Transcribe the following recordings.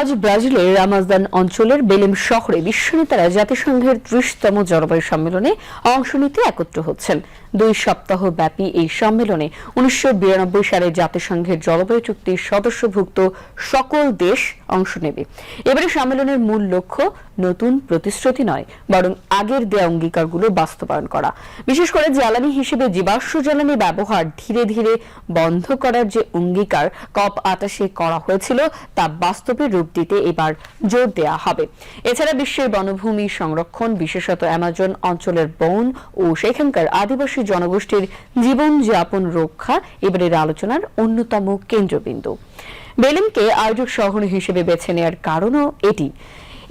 আজ ব্রাজিলের আমাজন অঞ্চলের বেলেম শহরে বিশ্ব নেতারা জাতিসংঘের ত্রিশতম জলবায়ু সম্মেলনে অংশ নিতে একত্র হচ্ছেন। দুই সপ্তাহ ব্যাপী এই সম্মেলনে উনিশশো সালে জাতিসংঘের জলবায়ু চুক্তির সদস্যভুক্ত সকল দেশ অংশ নেবে। এবারে সম্মেলনের মূল লক্ষ্য নতুন প্রতিশ্রুতি নয়, বরং আগের দেয়া অঙ্গীকারগুলো বাস্তবায়ন করা। বিশেষ করে জ্বালানি হিসেবে জীবাশ্ম জ্বালানি ব্যবহার ধীরে ধীরে বন্ধ করার যে অঙ্গীকার, কপ আটাশে করা হয়েছিল, তা বাস্তবে রূপ দিতে এবার জোর দেয়া হবে। এছাড়া বিশ্বের বনভূমি সংরক্ষণ, বিশেষত অ্যামাজন অঞ্চলের বন ও সেখানকার আদিবাসী জনগোষ্ঠীর জীবনযাপন রক্ষা এবারের আলোচনার অন্যতম কেন্দ্রবিন্দু। বেলেমকে আয়োজক শহর হিসেবে বেছে নেওয়ার কারণও এটি।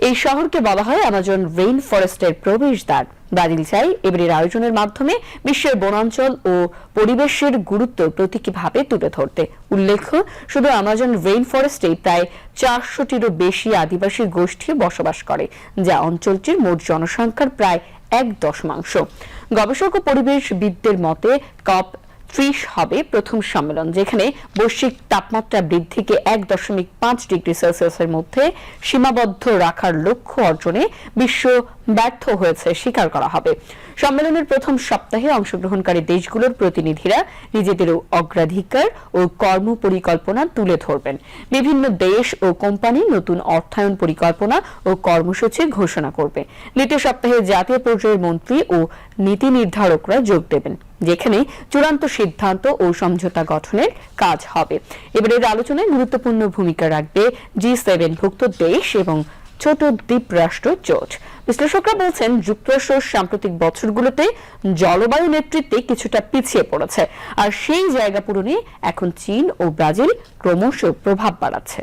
এই শহরকে বলা হয় অ্যামাজন রেইন ফরেস্টের প্রবেশদ্বার। ব্রাজিল চাই এবারের আয়োজনের মাধ্যমে বিশ্বের বনাঞ্চল ও পরিবেশের গুরুত্ব প্রতীকীভাবে তুলে ধরতে। উল্লেখ্য, শুধু অ্যামাজন রেইন ফরেস্টে প্রায় চারশোটিরও বেশি আদিবাসী গোষ্ঠী বসবাস করে, যা অঞ্চলটির মোট জনসংখ্যার প্রায় এক দশমাংশ। গবেষক ও পরিবেশবিদদের মতে, কপ ত্রিশ হবে প্রথম সম্মেলন, যেখানে বৈশ্বিক তাপমাত্রা বৃদ্ধিকে এক দশমিক পাঁচ ডিগ্রি সেলসিয়াসের মধ্যে সীমাবদ্ধ রাখার লক্ষ্য অর্জনে বিশ্ব ব্যর্থ হয়েছে স্বীকার করা হবে। সম্মেলনের প্রথম সপ্তাহে অংশগ্রহণকারী দেশগুলোর প্রতিনিধিরা নিজেদের অগ্রাধিকার ও কর্ম পরিকল্পনা তুলে ধরবেন। বিভিন্ন দেশ ও কোম্পানি নতুন অর্থায়ন পরিকল্পনা ও কর্মসূচি ঘোষণা করবে। দ্বিতীয় সপ্তাহে জাতীয় পর্যায়ের মন্ত্রী ও নীতি নির্ধারকরা যোগ দেবেন। যেখানে চূড়ান্ত সিদ্ধান্ত ও সমঝোতা গঠনের কাজ হবে। এবারের আলোচনায় গুরুত্বপূর্ণ ভূমিকা রাখবে জি সেভেন ভুক্ত দেশ এবং ছোট দ্বীপ রাষ্ট্র জোট। বিশ্লেষকরা বলছেন, যুক্তরাষ্ট্র সাম্প্রতিক বছরগুলোতে জলবায়ু নেতৃত্বে কিছুটা পিছিয়ে পড়েছে। আর সেই জায়গা পূরণে এখন চীন ও ব্রাজিল ক্রমশ প্রভাব বাড়াচ্ছে।